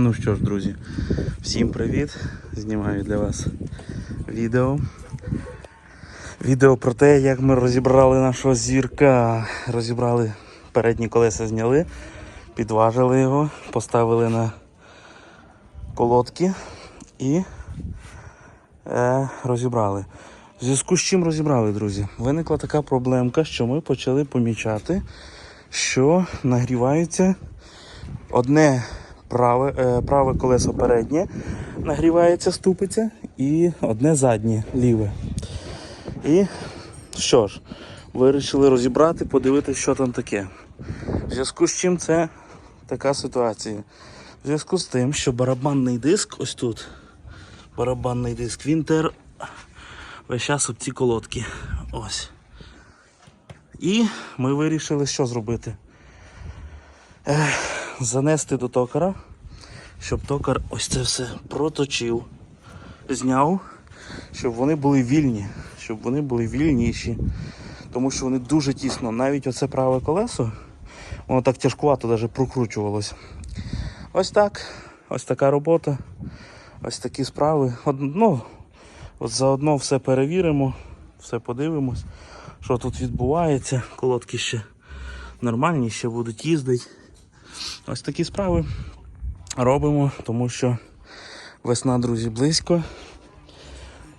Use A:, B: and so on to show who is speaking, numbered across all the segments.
A: Ну що ж, друзі, всім привіт! Знімаю для вас відео. Відео про те, як ми розібрали нашого зірка. Розібрали передні колеса, зняли, підважили його, поставили на колодки і е, розібрали. В зв'язку з чим розібрали, друзі? Виникла така проблемка, що ми почали помічати, що нагрівається одне праве, е, праве колесо переднє, нагрівається, ступиться, і одне заднє ліве. І що ж, вирішили розібрати, подивитися, що там таке. В зв'язку з чим це така ситуація. В зв'язку з тим, що барабанний диск ось тут, барабанний диск, він тер весь час об ці колодки. Ось. І ми вирішили, що зробити. Ех, занести до токара, щоб токар ось це все проточив, зняв, щоб вони були вільні, щоб вони були вільніші. Тому що вони дуже тісно, навіть оце праве колесо, воно так тяжкувато навіть прокручувалося. Ось так, ось така робота, ось такі справи. Од, ну, от заодно все перевіримо, все подивимось, що тут відбувається. Колодки ще нормальні, ще будуть їздити. Ось такі справи робимо, тому що весна, друзі, близько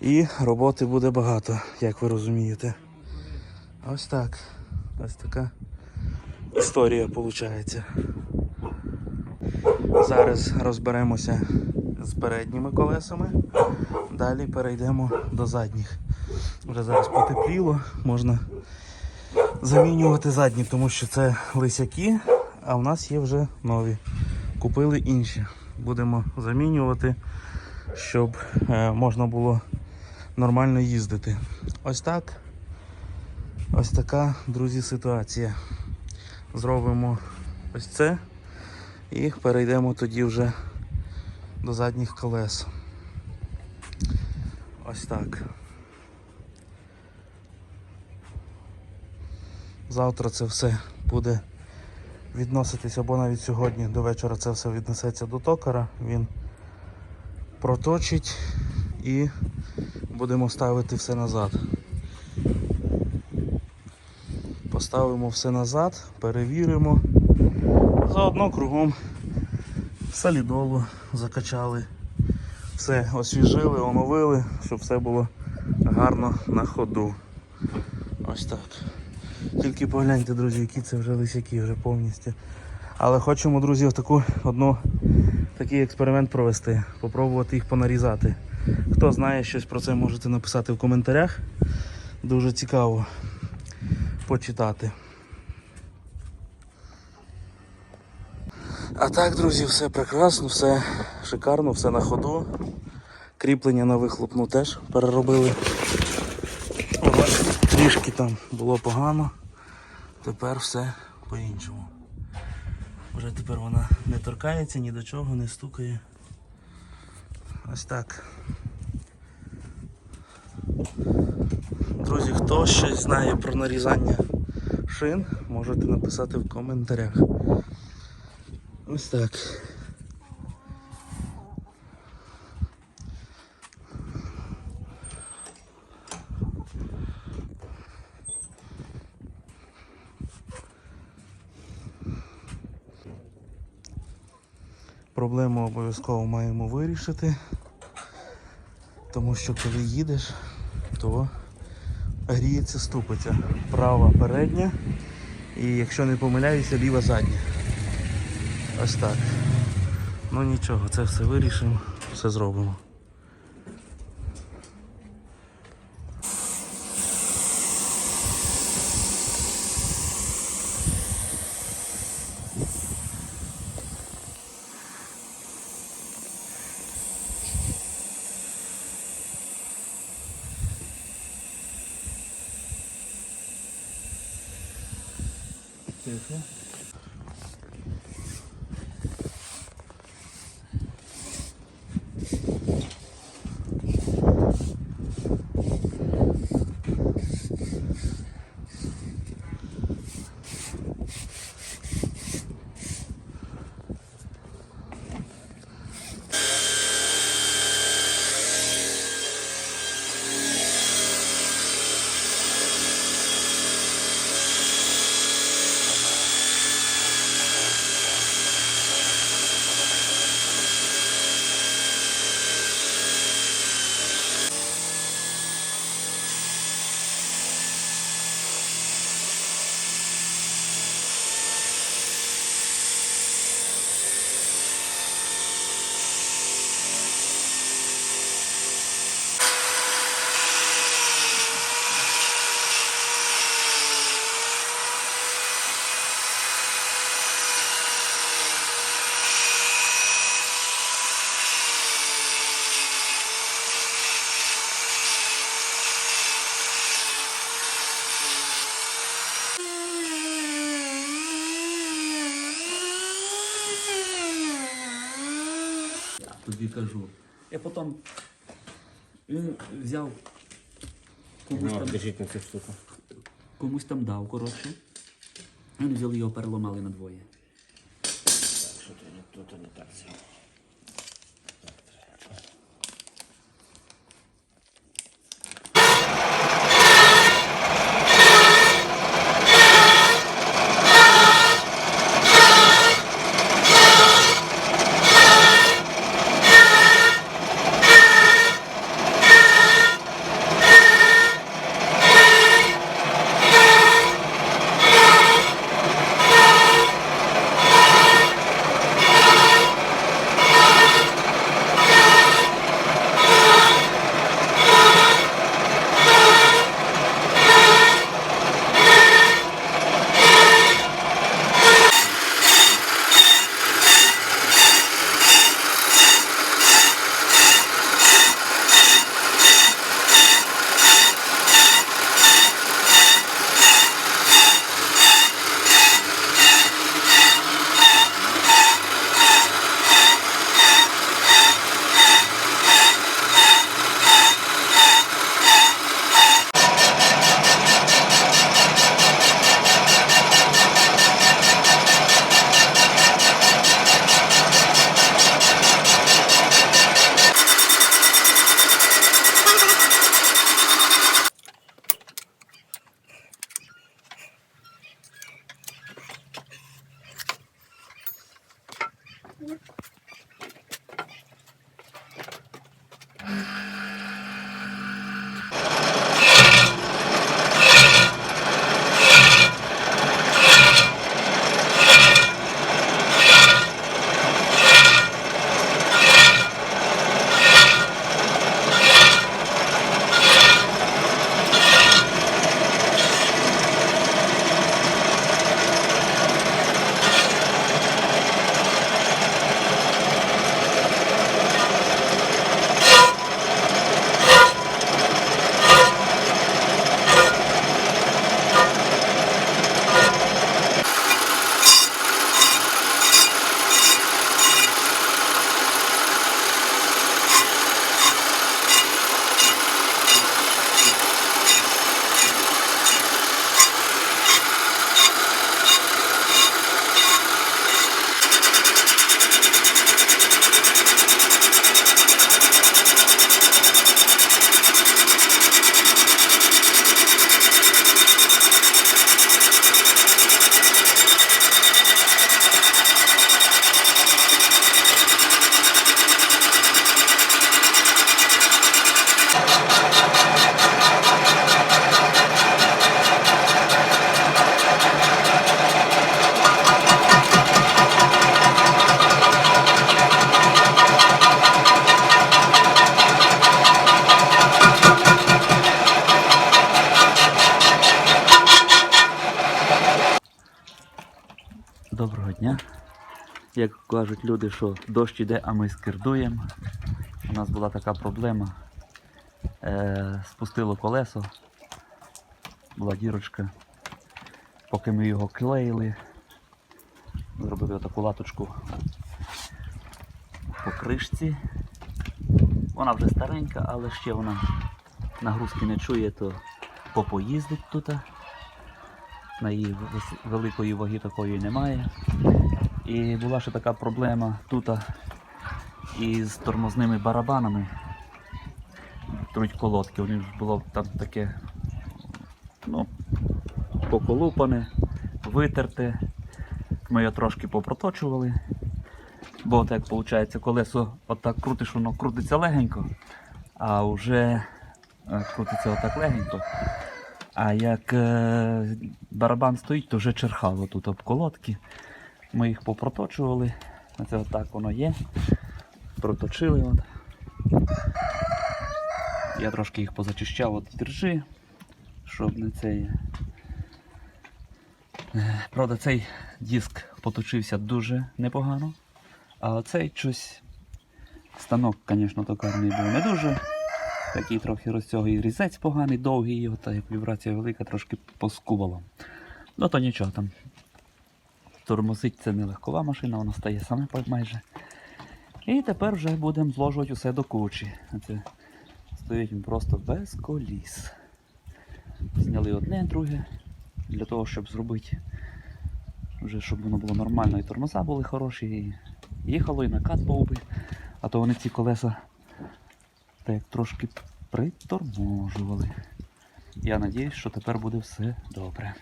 A: і роботи буде багато, як ви розумієте. Ось так. Ось така історія виходить. Зараз розберемося з передніми колесами, далі перейдемо до задніх. Вже зараз потепліло, можна замінювати задні, тому що це лисяки, а в нас є вже нові. Купили інші. Будемо замінювати, щоб е, можна було нормально їздити. Ось так. Ось така, друзі, ситуація. Зробимо ось це і перейдемо тоді вже до задніх колес. Ось так. Завтра це все буде відноситись або навіть сьогодні до вечора це все віднесеться до токара, він проточить і будемо ставити все назад. Поставимо все назад, перевіримо. Заодно кругом солідолу закачали. Все освіжили, оновили, щоб все було гарно на ходу. Ось так. Тільки погляньте, друзі, які це вже лисяки вже повністю. Але хочемо, друзі, таку одну такий експеримент провести, попробувати їх понарізати. Хто знає щось про це, можете написати в коментарях. Дуже цікаво почитати. А так, друзі, все прекрасно, все шикарно, все на ходу. Кріплення на вихлопну теж переробили. Трішки там було погано. Тепер все по-іншому. Вже тепер вона не торкається, ні до чого, не стукає. Ось так. Друзі, хто щось знає про нарізання шин, можете написати в коментарях. Ось так. Проблему обов'язково маємо вирішити, тому що коли їдеш, то гріється ступиця. Права передня і якщо не помиляюся, ліва задня. Ось так. Ну нічого, це все вирішимо, все зробимо.
B: 对。Кажу. Я потім він взяв комусь
C: Ну,
B: там,
C: держіть на цю штуку.
B: комусь там дав, коротше. Вони взяли його, переламали на Дня. Як кажуть люди, що дощ іде, а ми скирдуємо. У нас була така проблема. Е, спустило колесо, була дірочка. Поки ми його клеїли, зробили таку латочку по кришці. Вона вже старенька, але ще вона нагрузки не чує, то попоїздить тут. На її великої ваги такої немає. І була ще така проблема тут із тормозними барабанами. Труть колодки. У них було там таке ну, поколупане, витерте. Ми його трошки попроточували. Бо так виходить, колесо отак крутиш, воно крутиться легенько, а вже е, крутиться отак легенько. А як е, барабан стоїть, то вже черхало тут об колодки. Ми їх попроточували. Оце отак воно є. Проточили. От. Я трошки їх позачищав от держи, щоб не цей. Правда, цей диск поточився дуже непогано. А оцей щось станок, звісно, токарний був не дуже. Такий трохи розцього різець поганий, довгий, його, та як вібрація велика, трошки поскубало. Ну то нічого там. Тормозить це не легкова машина, вона стає саме майже. І тепер вже будемо зложувати усе до кучі. Це стоїть просто без коліс. Зняли одне, друге, для того, щоб зробити, вже щоб воно було нормально, і тормоза були хороші, і їхало, і накат був би. А то вони ці колеса як трошки приторможували. Я надіюсь, що тепер буде все добре.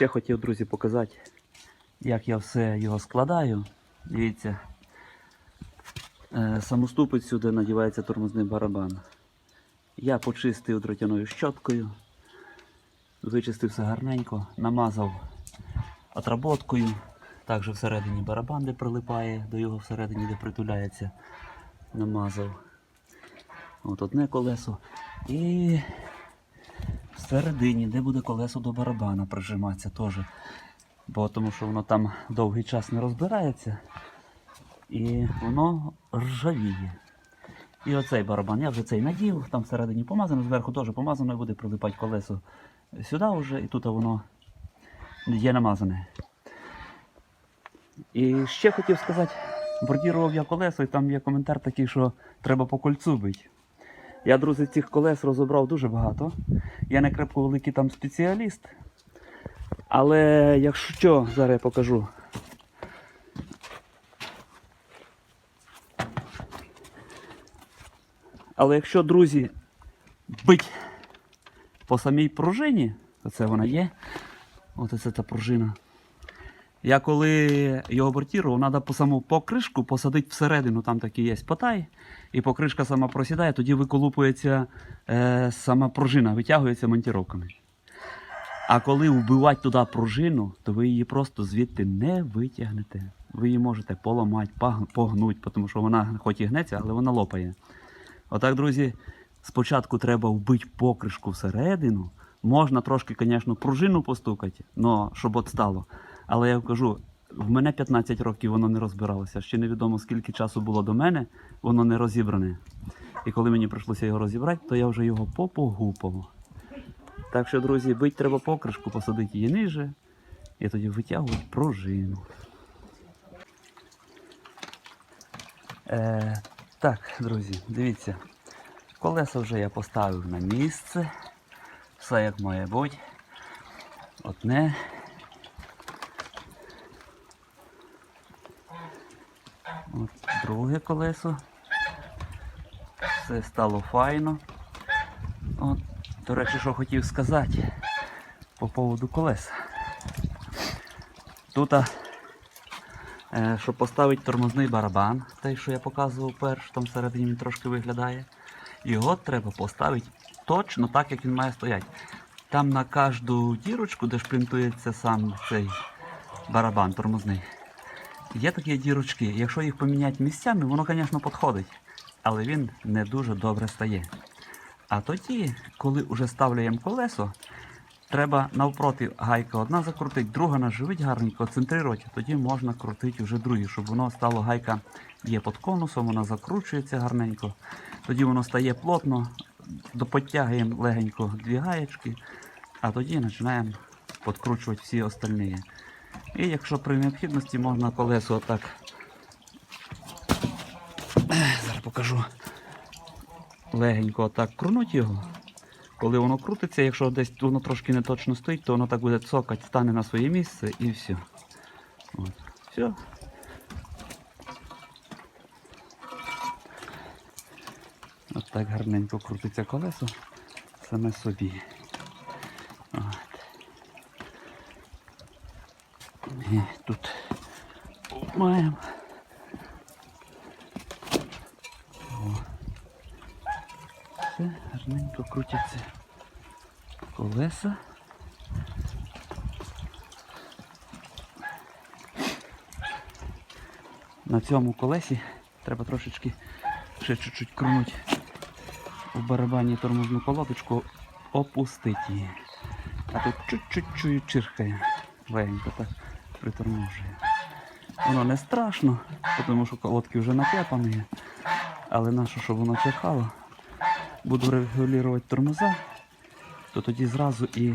B: Ще хотів, друзі, показати, як я все його складаю. Дивіться, самоступець сюди надівається тормозний барабан. Я почистив дротяною щоткою, вичистив все гарненько, намазав отработкою. Також всередині барабан, де прилипає, до його всередині, де притуляється, намазав. От одне колесо. І всередині, де буде колесо до барабана прижиматися теж. Бо тому що воно там довгий час не розбирається і воно ржавіє. І оцей барабан, я вже цей надів, там всередині помазано, зверху теж помазано і буде прилипати колесо сюди вже, і тут воно є намазане. І ще хотів сказати, бордірував я колесо, і там є коментар такий, що треба по кольцу бити. Я, друзі, цих колес розібрав дуже багато. Я не крепко великий там спеціаліст. Але якщо що, зараз я покажу. Але якщо, друзі, бить по самій пружині, оце вона є. Ось це та пружина. Я коли його бортірував, треба по саму покришку посадити всередину, там такий є потай, і покришка сама просідає, тоді виколупується е, сама пружина, витягується монтіровками. А коли вбивати туди пружину, то ви її просто звідти не витягнете. Ви її можете поламати, погнути, тому що вона хоч і гнеться, але вона лопає. Отак, друзі, спочатку треба вбити покришку всередину. Можна трошки, звісно, пружину постукати, но щоб от стало. Але я кажу, в мене 15 років воно не розбиралося. Ще невідомо скільки часу було до мене, воно не розібране. І коли мені прийшлося його розібрати, то я вже його попогупав. Так що, друзі, бить треба покришку, посадити її ниже, і тоді витягувати пружину. Е, так, друзі, дивіться. Колеса вже я поставив на місце. Все як має бути. Одне. От друге колесо. Все стало файно. От, до речі, що хотів сказати по поводу колес. Тут, щоб поставити тормозний барабан, той, що я показував перш, там всередині він трошки виглядає. Його треба поставити точно так, як він має стояти. Там на кожну дірочку, де шплінтується сам цей барабан тормозний, є такі дірочки. Якщо їх поміняти місцями, воно, звісно, підходить, але він не дуже добре стає. А тоді, коли вже ставляємо колесо, треба навпроти гайка одна закрутити, друга наживить гарненько, центрувати, тоді можна крутити вже другі, щоб воно стало гайка є під конусом, вона закручується гарненько. Тоді воно стає плотно, доподтягуємо легенько дві гаєчки, а тоді починаємо підкручувати всі остальні. І якщо при необхідності можна колесо отак. Зараз покажу. Легенько отак крунуть його. Коли воно крутиться, якщо десь воно трошки не точно стоїть, то воно так буде цокати, стане на своє місце і все. От. Все. От так гарненько крутиться колесо саме собі. От. І тут маємо. Все гарненько крутяться колеса. На цьому колесі треба трошечки ще чуть-чуть крунуть у барабані тормозну колодочку, опустити її. А тут чуть-чуть чиркає. Легенько так приторможує. Воно не страшно, тому що колодки вже наклепані. Але нащо, щоб воно чихало, буду регулювати тормоза, то тоді зразу і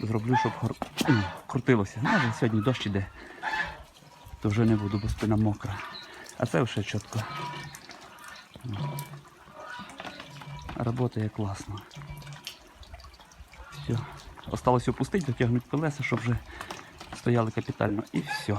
B: зроблю, щоб хор- крутилося. Ну, але сьогодні дощ іде, то вже не буду, бо спина мокра. А це вже чітко. Роботає класно. Все. Осталось опустити, дотягнути колеса, щоб вже стояли капітально. І все.